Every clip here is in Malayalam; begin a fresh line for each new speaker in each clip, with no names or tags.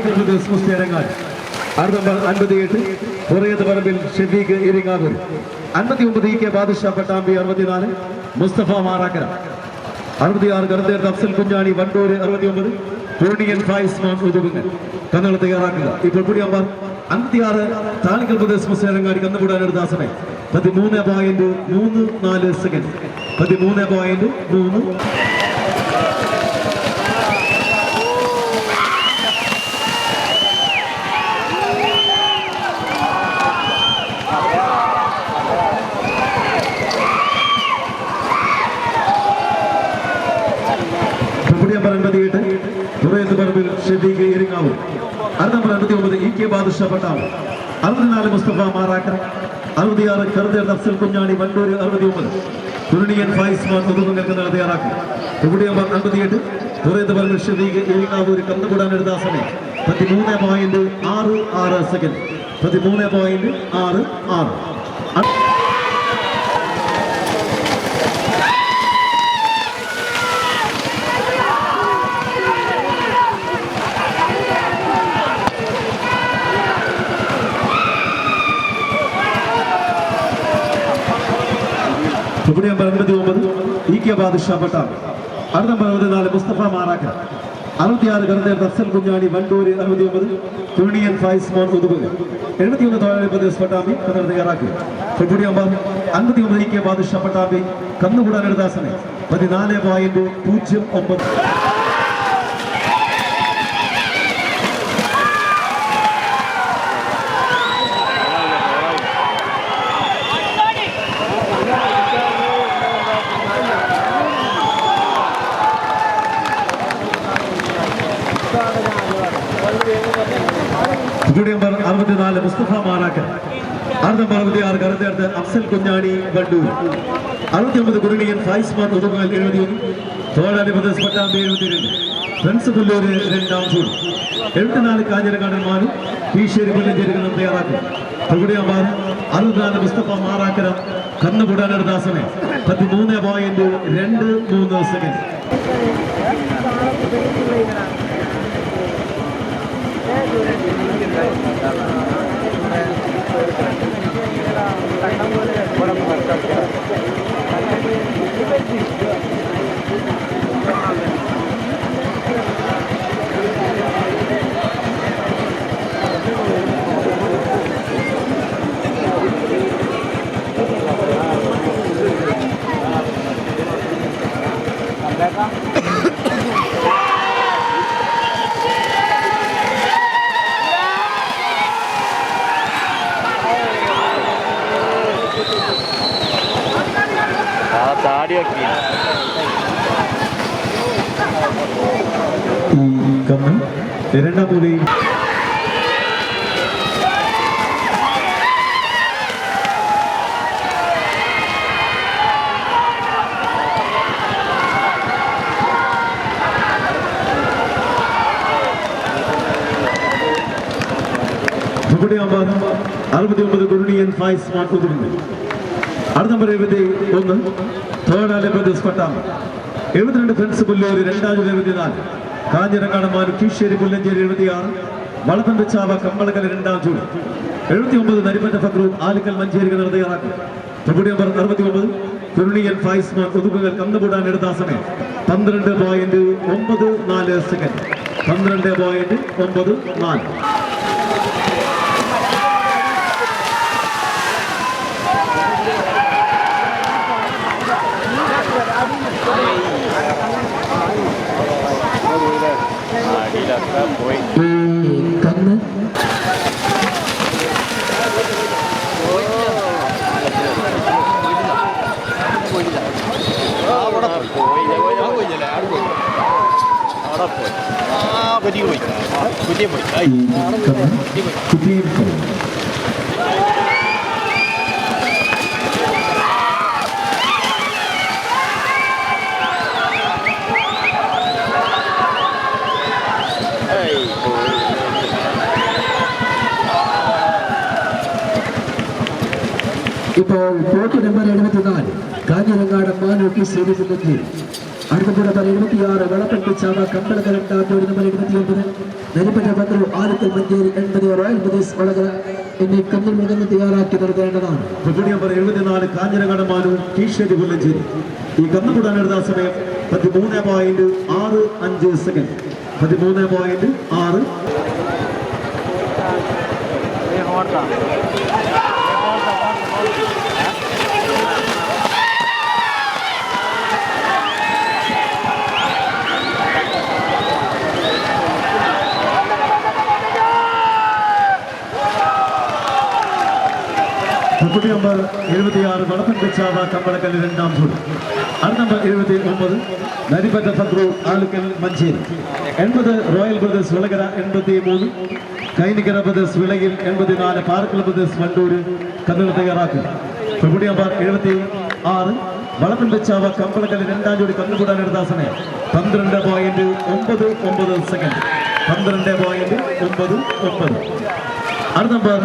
പ്രദേശ് മുസ്തി അരങ്ങാൻ ആറ് നമ്പർ അൻപത്തിയെട്ട് പുറയത്ത് പറമ്പിൽ ഷെഫീഖ് ഇരിങ്ങാവൂർ. അൻപത്തി ഒമ്പത് ഇ കെ ബാദുഷാ പട്ടാമ്പി അറുപത്തിനാല് മുസ്തഫ മാറാക്കര. അറുപത്തിയാറ് കറുത്തേർത്ത് അഫ്സൽ കുഞ്ഞാണി വണ്ടൂര് അറുപത്തിയൊമ്പത് പൂർണിയൻ ഫായിസ് മോൻ ഉദുകുങ്ങൻ കന്നുകൾ തയ്യാറാക്കുക. ഇപ്പോൾ കൂടി നമ്പർ അൻപത്തിയാറ് താണിക്കൽ പ്രദേശ് അരങ്ങാടി കന്നുകൂടാൻ ദാസനെ പതിമൂന്ന് പോയിന്റ് മൂന്ന് നാല് സെക്കൻഡ്. പതിമൂന്ന് പോയിന്റ് മൂന്ന് അൻപത്തിയെട്ട് തുറയത്ത് പറമ്പിൽ ഷെഫീഖ് ഇരിങ്ങാവൂർ അടുത്ത നമ്പർ അറുപത്തി ഒമ്പത് ഇ കെ ബാദുഷ അറുപത്തിനാല് മുസ്തഫ മാറാക്കർ അറുപത്തിയാറ് കറുതേർ അഫ്സൽ കുഞ്ഞാണി വണ്ടൂര് അറുപത്തി ഒമ്പത് തുരണിയൻ ഫായിസ് മോൻ മുതുകുങ്ങൾക്ക് നട തയ്യാറാക്കി ഫെബ്രുവരി നമ്പർ അൻപത്തിയെട്ട്? തുറയത്ത് പറമ്പിൽ ഷെഫീഖ് ഇരിങ്ങാവൂർ കന്നുകൂടാൻ എടുത്ത സമയം. പതിമൂന്ന് പോയിന്റ് ആറ് ആറ് സെക്കൻഡ് പതിമൂന്ന് പോയിന്റ് ആറ് ആറ്. ഫെബ്രുവരി നമ്പർ അൻപത്തി ഒമ്പത് ഇ കെ ബാദുഷാ പട്ടാമ്പി അടുത്ത നമ്പർ അറുപത്തി നാല് മുസ്തഫ മാറാക്ക അറുപത്തിയാറ് കറുതേർ അഫ്സൽ കുഞ്ഞാണി വണ്ടൂര് അറുപത്തി ഒമ്പത് തുണിയൻ ഫായിസ് മോൻ എഴുപത്തി എഴുപത്തിയൊന്ന് തൊഴിലാളി പ്രദേശ് പട്ടാമ്പി കന്നഡ തയ്യാറാക്കി. ഫെബ്രുവരി ഒമ്പത് അൻപത്തി ഒമ്പത് ഇ കെ ബാദുഷാ പട്ടാമ്പി കന്നുകൂടാൻ എഴുതാസനെ പതിനാല് പോയിന്റ് പൂജ്യം ഒമ്പത് ഫെബ്രുവരി നമ്പർ അറുപത്തിനാല് മുസ്തഫ മാറാക്കൻ ആറ് നമ്പർ അറുപത്തിയാറ് കറുത്തേർത്ത് അഫ്സൽ കുഞ്ഞാണി വണ്ടൂർ. അറുപത്തിയൊമ്പത് കുരുണിയൻ ഫായിസ്മാൻ ഉദുമൽ എഴുപത്തിയൊന്ന് പത്താം എഴുപത്തി എഴുപത്തിരണ്ട്. ഫ്രണ്ട്സ് പുല്ലൂര് രണ്ടാം ജൂൺ എഴുപത്തിനാല് കാഞ്ഞിരക്കാടൻ മാനും കീശ്ശേരി പുല്ലഞ്ചേരികളും തയ്യാറാക്കും. നമ്പർ അറുപത്തിനാല് മുസ്തഫ മാറാക്കര കന്നുകൂടാനെടുത്ത സമയം പതിമൂന്ന് പോയിന്റ് രണ്ട് മൂന്ന് സെക്കൻഡ്
ആ
രണ്ടാം മൂലയിൽ ഫെബ്രുവരി ഒമ്പത് അറുപത്തി ഒമ്പത് കുരുണിയൻ ഫായിസ് മാട്ടുതിരുന്നു അടുത്ത നമ്പർ എഴുപത്തി ഒന്ന്. തേർഡ് പ്രദേശ് പട്ടാമ്പ എഴുപത്തിരണ്ട് ഫ്രണ്ട്സ് പുല്ലൂര് രണ്ടായിരത്തി എഴുപത്തിനാല് കാഞ്ഞിരക്കാട് മാനു കീശ്ശേരി പുല്ലഞ്ചേരി എഴുപത്തിയാറ് വളപ്പം വെച്ചാവ കമ്പളക്കല രണ്ടാം ജൂൺ എഴുപത്തി ഒമ്പത് നരിപ്പറ്റ ഫക്രു ആലിക്കൽ മഞ്ചേരികൾ തയ്യാറാക്കി ഫെബ്രുവരി നമ്പർ അറുപത്തി ഒമ്പത് കുരുണിയൻ ഫൈസ്മാൻ മാൻ ഒതുക്കുകൾ കന്നുകൂടാൻ എടുത്ത സമയം. പന്ത്രണ്ട് പോയിന്റ് ഒമ്പത് നാല് സെക്കൻഡ് പന്ത്രണ്ട് പോയിന്റ് ഒമ്പത് നാല്.
അടിയിലൊക്കെ പോയി പോയി ആ പുതിയ പോയി പുതിയ പോയി
എഴുപത്തിനാല് കാഞ്ഞിരങ്ങാട് മാനൂക്കി സീരീസിലെത്തി അടുത്ത കൂടെ നമ്പർ എഴുപത്തിയാറ് വെളപ്പൻ ചാവ കമ്പളക രണ്ടാം ജോഡി നമ്പർ മഞ്ചേരി എൺപത് റോയൽ പ്രദേശ് വളകര എന്നീ കന്നിൽ തയ്യാറാക്കി
നമ്പർ എഴുപത്തിനാല് കാഞ്ഞിരങ്ങാട് മാനു കീശ്ശേരി പുല്ലഞ്ചേരി ഈ കന്നുകൂടാൻ അഞ്ച് സെക്കൻഡ് പതിമൂന്ന് പോയിന്റ് ആറ്. ട്രിപ്പിൾ നമ്പർ എഴുപത്തിയാറ് വളപ്പൻ പിച്ചാവ കമ്പളക്കൽ രണ്ടാം സൂട് അടുത്ത നമ്പർ എഴുപത്തി ഒമ്പത് നരിപ്പറ്റ ഫക്രു ആലുക്കൽ മഞ്ചേരി. എൺപത് റോയൽ ബ്രദേഴ്സ് വിളകര എൺപത്തി മൂന്ന് കൈനികര ബ്രദേഴ്സ് വിളയിൽ എൺപത്തിനാല് പാർക്കൽ ബ്രദേഴ്സ് വണ്ടൂര് കന്നുകൾ തയ്യാറാക്കുക ട്രിപ്പിൾ നമ്പർ എഴുപത്തി ആറ് വളപ്പൻ വെച്ചാവ കമ്പളക്കൽ രണ്ടാം ജോഡി കന്നുകൂടാൻ എടുത്ത സമയം. പന്ത്രണ്ട് പോയിന്റ് ഒമ്പത് ഒമ്പത് സെക്കൻഡ് പന്ത്രണ്ട് പോയിന്റ് ഒമ്പത് ഒമ്പത്. അടുത്ത നമ്പർ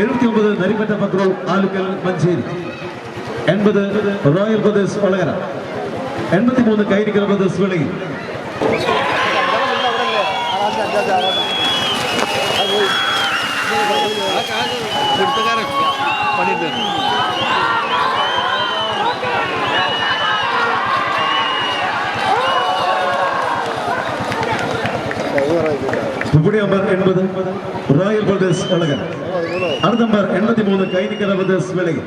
എഴുപത്തി ഒമ്പത് നരിപ്പറ്റ പക്രു ആലുക്കൽ മഞ്ചേരി. എൺപത് റോയൽ ബ്രദേഴ്സ് വളകര എൺപത്തി മൂന്ന് കൈനിക്കൽ ബ്രദേഴ്സ് വിളയിൽ. പുകുടി നമ്പർ എൺപത് റോയൽ ബ്രദേഴ്സ് കളകൻ അടുത്ത നമ്പർ എൺപത്തി മൂന്ന് കൈനിക്കര ബ്രദേഴ്സ് എൺപത്തി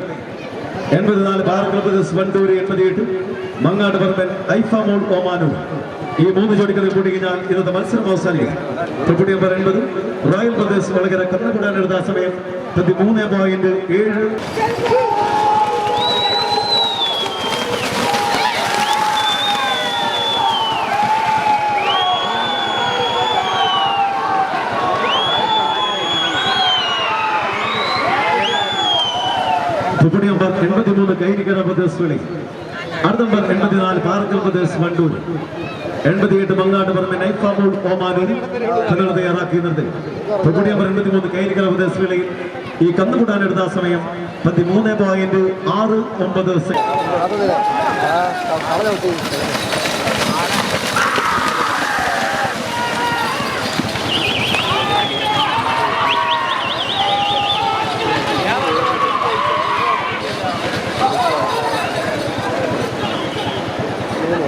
എൺപത്തിനാല് ഭാരത് ബ്രദേഴ്സ് വണ്ടൂര് എൺപത്തിയെട്ട് മങ്ങാട് പറമ്പൻ ഐഫാമോൾ ഒമാനൂർ. ഈ മൂന്ന് ജോഡികളിൽ കൂടി ഞാൻ ഇന്നത്തെ മത്സരം അവസാനിക്കും. ത്രിപുടി നമ്പർ എൺപത് റോയൽ ബ്രദേഴ്സ് വളകര കണ്ണുകൂടാൻ എടുത്ത സമയം പതിമൂന്ന് പോയിന്റ് ഏഴ്. ത്രിപുടി നമ്പർ എൺപത്തിമൂന്ന് കൈനിക്കര പ്രദേശ് വിളി അടുത്ത നമ്പർ എൺപത്തിനാല് പാർക്കൽ പ്രദേശ് വണ്ടൂർ എൺപത്തിയെട്ട് മങ്ങാട് പറമ്പ് നൈഫാമൂൾ ഓമാനൂരിൽ തങ്ങൾ തയ്യാറാക്കി നിർത്തി ത്രിപുടി നമ്പർ എൺപത്തിമൂന്ന് കൈനിക്കര ബ്രദേഴ്സ് വിളയിൽ ഈ കന്നുകൂടാൻ എടുത്ത സമയം പതിമൂന്ന് പോയിന്റ് ആറ് ഒമ്പത്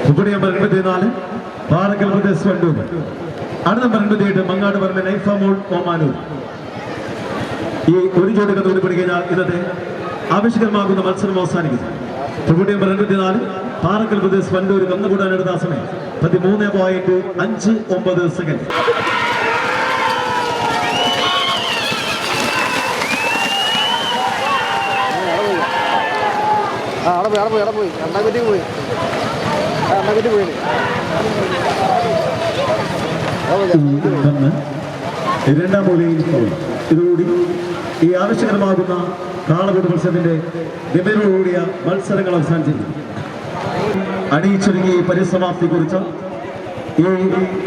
ത്രിപുടി നമ്പർ എൺപത്തിനാല് പാറക്കൽ പ്രദേശ് വണ്ടൂർ. അടുത്ത നമ്പർ എൺപത്തിയെട്ട് മങ്ങാട് പറമ്പ് നൈഫമോൾ ഓമാനൂർ. ഈ ഒരു ജോഡി കന്നുകൂടി പിടി ഇന്നത്തെ ആവശ്യകരമാകുന്ന മത്സരം അവസാനിക്കുന്നു. ത്രിപുടി നമ്പർ എൺപത്തിനാല് പാറക്കൽ പ്രദേശ് വണ്ടൂർ കന്നുകൂടാനെടുത്ത സമയം. പതിമൂന്ന് പോയിന്റ് അഞ്ച് ഒമ്പത് സെക്കൻഡ്
പോയി പോയി. രണ്ടാം
പോലെയും ഇതോടുകൂടി ഈ ആവശ്യകരമാകുന്ന കാളകൂട് മത്സരത്തിന്റെ ഗംഭീരോടുകൂടിയ മത്സരങ്ങൾ അവസാനിച്ചിരുന്നു അണിയിച്ചൊരുങ്ങിയ ഈ പരിസമാപ്തി കുറിച്ച ഈ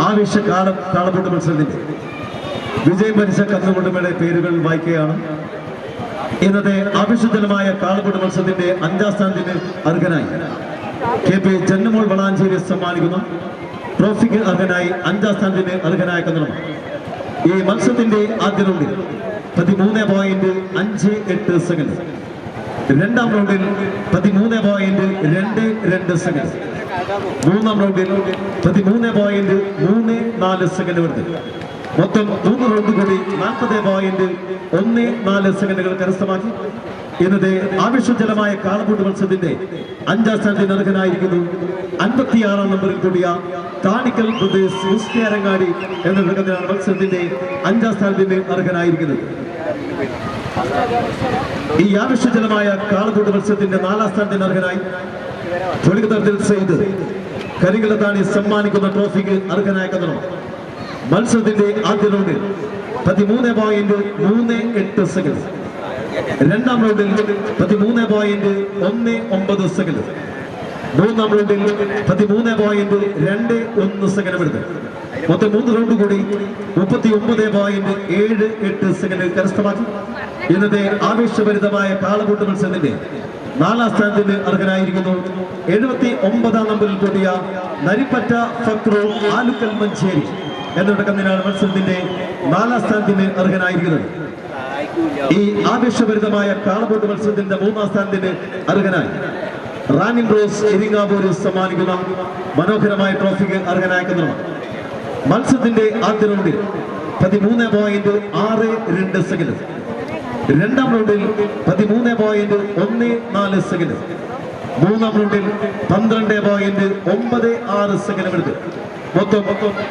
ആവശ്യകാല കാളകൂട്ട് മത്സരത്തിന്റെ വിജയം ഭരിച്ച കന്നുകുടുംബയുടെ പേരുകൾ വായിക്കുകയാണ്. ഇന്നത്തെ ആവശ്യജനമായ കാളകൂട്ട് മത്സരത്തിന്റെ അഞ്ചാം സ്ഥാനത്തിന് അർഹനായി. കെ പി ജന്മോൾ വളാഞ്ചേരി സമ്മാനിക്കുന്നു ട്രോഫിക്ക് അർഹനായി അഞ്ചാം സ്ഥാനത്തിന് അർഹനായ കന്നഡമാണ് ഈ മത്സരത്തിന്റെ ആദ്യ റൗണ്ടിൽ പതിമൂന്ന് പോയിന്റ് അഞ്ച് എട്ട് സെക്കൻഡ്. രണ്ടാം റൗണ്ടിൽ പതിമൂന്ന് പോയിന്റ് രണ്ട് രണ്ട് സെക്കൻഡ്. മൂന്നാം റൗണ്ടിൽ പതിമൂന്ന് പോയിന്റ് മൂന്ന് നാല് സെക്കൻഡ് വരുന്നത് മൊത്തം മൂന്ന് റൗണ്ട് കൂടി നാൽപ്പത് പോയിന്റ് ഒന്ന് നാല് സെക്കൻഡുകൾ കരസ്ഥമാക്കി. ഇന്നത്തെ ആവശ്യജലമായ കാളപൂട്ട് മത്സരത്തിന്റെ അഞ്ചാം സ്ഥാനത്തിന് അർഹനായിരിക്കുന്നു അൻപത്തിയാറാം നമ്പറിൽ കൂടിയ താണിക്കൽ പ്രദേശ് മുസ്തിയാരങ്ങാടി എന്ന മൃഗത്തിലാണ് മത്സരത്തിന്റെ അഞ്ചാം സ്ഥാനത്തിന് അർഹനായിരിക്കുന്നത് ഈ ആവശ്യജലമായ കാളകൂട്ട് മത്സരത്തിന്റെ നാലാം സ്ഥാനത്തിന് അർഹനായി തൊഴിൽ സെയ്ത് കരികളത്താണി സമ്മാനിക്കുന്ന ട്രോഫിക്ക് അർഹനായ കഥനം മത്സരത്തിന്റെ ആദ്യ റൗണ്ടിൽ പതിമൂന്ന് പോയിന്റ് മൂന്ന് എട്ട് സെക്കൻഡ് രണ്ടാം റൗണ്ടിൽ പതിമൂന്ന് പോയിന്റ് ഒന്ന് ഒമ്പത് സെക്കൻഡ്. മൂന്നാം റൗണ്ടിൽ പതിമൂന്ന് പോയിന്റ് രണ്ട് ഒന്ന് സെക്കൻഡ് എടുത്ത് മൊത്തം മൂന്ന് റൗണ്ട് കൂടി മുപ്പത്തി ഒമ്പത് പോയിന്റ് ഏഴ് എട്ട് സെക്കൻഡ് കരസ്ഥമാക്കി. ഇന്നത്തെ ആവേശഭരിതമായ കാളകൂട്ട് മത്സരത്തിന്റെ നാലാം സ്ഥാനത്തിന് അർഹനായിരിക്കുന്നു എഴുപത്തി ഒമ്പതാം നമ്പറിൽ കൂടിയ നരിപ്പറ്റ ഫക്രു ആലുക്കൽ മഞ്ചേരി. എന്നിവരുടെ കന്നിനാണ് മത്സരത്തിന്റെ നാലാം സ്ഥാനത്തിന് അർഹനായിരിക്കുന്നത്. ഈ ആവേശഭരിതമായ കാളബോട്ട് മത്സരത്തിന്റെ മൂന്നാം സ്ഥാനത്തിന് അർഹനായി. റാനിൻ റോസ് എരിങ്ങാപൂര് സമ്മാനിക്കുന്ന മനോഹരമായ ട്രോഫിക്ക് അർഹനായിരിക്കുന്നതാണ് മത്സരത്തിന്റെ ആദ്യ റൗണ്ടിൽ പതിമൂന്ന് പോയിന്റ് ആറ് രണ്ട് സെക്കൻഡ് രണ്ടാം റൗണ്ടിൽ പതിമൂന്ന് പോയിന്റ് ഒന്ന് നാല് സെക്കൻഡ് മൂന്നാം റൗണ്ടിൽ പന്ത്രണ്ട് പോയിന്റ് ഒമ്പത് ആറ് സെക്കൻഡ് എടുത്ത് മൊത്തം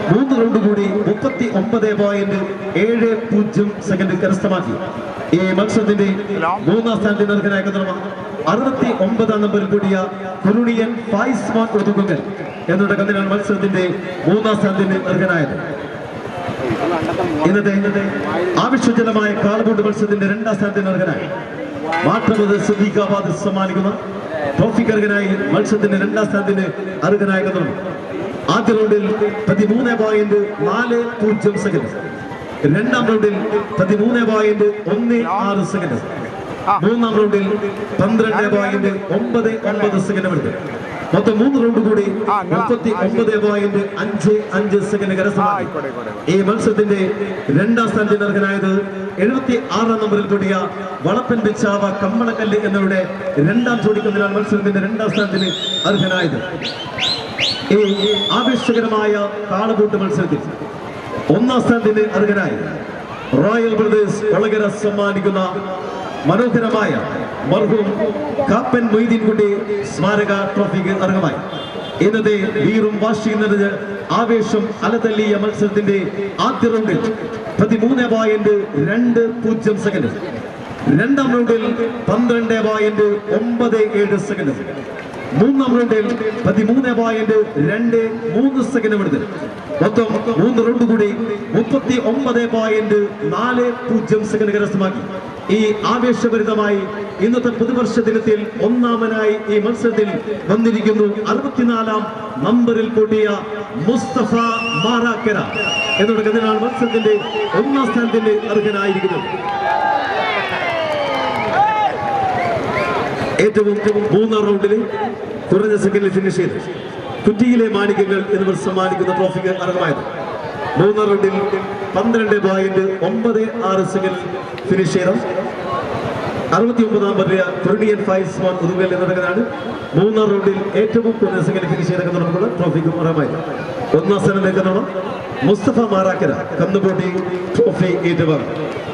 മൂന്ന് റൗണ്ട് കൂടി മുപ്പത്തി ഒമ്പത് പോയിന്റ് ഏഴ് പൂജ്യം സെക്കൻഡ് കരസ്ഥമാക്കി. ഈ മത്സരത്തിന്റെ മൂന്നാം സ്ഥാനത്തിന് അർഹനായിരിക്കുന്ന അറുപത്തി ഒമ്പതാം നമ്പറിൽ കൂടിയ കുരുണിയൻ ഫായിസ്മാൻ ഒതുക്കുകൾ എന്നുള്ള കന്നിനാണ് മത്സരത്തിന്റെ മൂന്നാം സ്ഥാനത്തിന് അർഹനായത് ഇന്നത്തെ ഇന്നത്തെ ആവശ്യജനമായ കാൽബോട്ട് മത്സരത്തിന്റെ രണ്ടാം സ്ഥാനത്തിന് അർഹനായി മാറ്റമത് സിദ്ദീഖാബാദ് സമ്മാനിക്കുന്ന ട്രോഫിക്ക് അർഹനായി മത്സരത്തിന്റെ രണ്ടാം സ്ഥാനത്തിന് അർഹനായ കന്നണം ആദ്യ റൗണ്ടിൽ പതിമൂന്ന് പോയിന്റ് നാല് പൂജ്യം സെക്കൻഡ് രണ്ടാം റൗണ്ടിൽ പതിമൂന്ന് പോയിന്റ് ഒന്ന് ആറ് സെക്കൻഡ് മൂന്നാം റൗണ്ടിൽ പന്ത്രണ്ട് പോയിന്റ് ഒമ്പത് ഒമ്പത് സെക്കൻഡ് എടുത്തു മൊത്തം മൂന്ന് റൗണ്ട് കൂടി മുപ്പത്തി ഒമ്പത് പോയിന്റ് അഞ്ച് അഞ്ച് സെക്കൻഡ് കരസ്ഥമാക്കി. ഈ മത്സരത്തിന്റെ രണ്ടാം സ്ഥാനത്തിന് അർഹനായത് എഴുപത്തി ആറാം നമ്പറിൽ കൂടിയ വളപ്പൻ പിച്ചാവ കമ്മളക്കല്ല് എന്നിവരുടെ രണ്ടാം ചോദിക്കുന്നതിനാണ് മത്സരത്തിന്റെ രണ്ടാം സ്ഥാനത്തിന് അർഹനായത്. ഈ ആവേശകരമായ കാളകൂട്ട് മത്സരത്തിൽ ഒന്നാം സ്ഥാനത്തിന് അർഹനായി റോയൽ ബ്രദേഴ്സ് ഒളകര സമ്മാനിക്കുന്ന മനോഹരമായ മർഹൂം കാപ്പൻ മൊയ്തീൻകുട്ടി സ്മാരക ട്രോഫിക്ക് അർഹമായി. ഇന്നത്തെ വീറും വാശിയും നിറഞ്ഞ് ആവേശം അലതല്ലിയ മത്സരത്തിന്റെ ആദ്യ റൗണ്ടിൽ പതിമൂന്ന് പോയിന്റ് രണ്ട് പൂജ്യം സെക്കൻഡ്. രണ്ടാം റൗണ്ടിൽ പന്ത്രണ്ട് പോയിന്റ് ഒമ്പത് ഏഴ് സെക്കൻഡ്. മൂന്നാം റൗണ്ടിൽ പതിമൂന്ന് പോയിന്റ് രണ്ട് മൂന്ന് സെക്കൻഡ് എടുത്ത്. മൊത്തം മൂന്ന് റൗണ്ട് കൂടി മുപ്പത്തി ഒമ്പത് പോയിന്റ് നാല് പൂജ്യം സെക്കൻഡ് കരസ്ഥമാക്കി. ഈ ആവേശഭരിതമായി ഇന്നത്തെ പുതുവർഷ ദിനത്തിൽ ഒന്നാമനായി ഈ മത്സരത്തിൽ വന്നിരിക്കുന്നു അറുപത്തിനാലാം നമ്പറിൽ കൂട്ടിയ മുസ്തഫ മാറാക്കര. കതിനാണ് മത്സരത്തിന്റെ ഒന്നാം സ്ഥാനത്തിന്റെ അർഹനായിരിക്കുന്നത് ഏറ്റവും മൂന്നാം റൗണ്ടിൽ കുറഞ്ഞ സെക്കൻഡിൽ ഫിനിഷ് ചെയ്ത്. കുറ്റിയിലെ മാണിക്യങ്ങൾ എന്നിവർ സമ്മാനിക്കുന്ന ട്രോഫിക്ക് അർഹമായത്. മൂന്നാം റൗണ്ടിൽ പന്ത്രണ്ട് പോയിന്റ് ഒമ്പത് ആറ് സെക്കൻഡിൽ ഫിനിഷ് ചെയ്ത അറുപത്തി ഒമ്പതാം പറ്റിയ പ്രിഡിയൻ ഫൈസ് മോൻ എന്നതാണ് മൂന്നാം റൗണ്ടിൽ ഏറ്റവും കുറഞ്ഞ സെക്കൻഡ് ഫിനിഷ് ചെയ്ത നമുക്കുള്ള ട്രോഫിക്കും അർഹമായത്. ഒന്നാം നേക്കുന്നവർ മുസ്തഫ മാറാക്കര കന്നുപോട്ടി ട്രോഫി ഏറ്റുവാങ്ങും.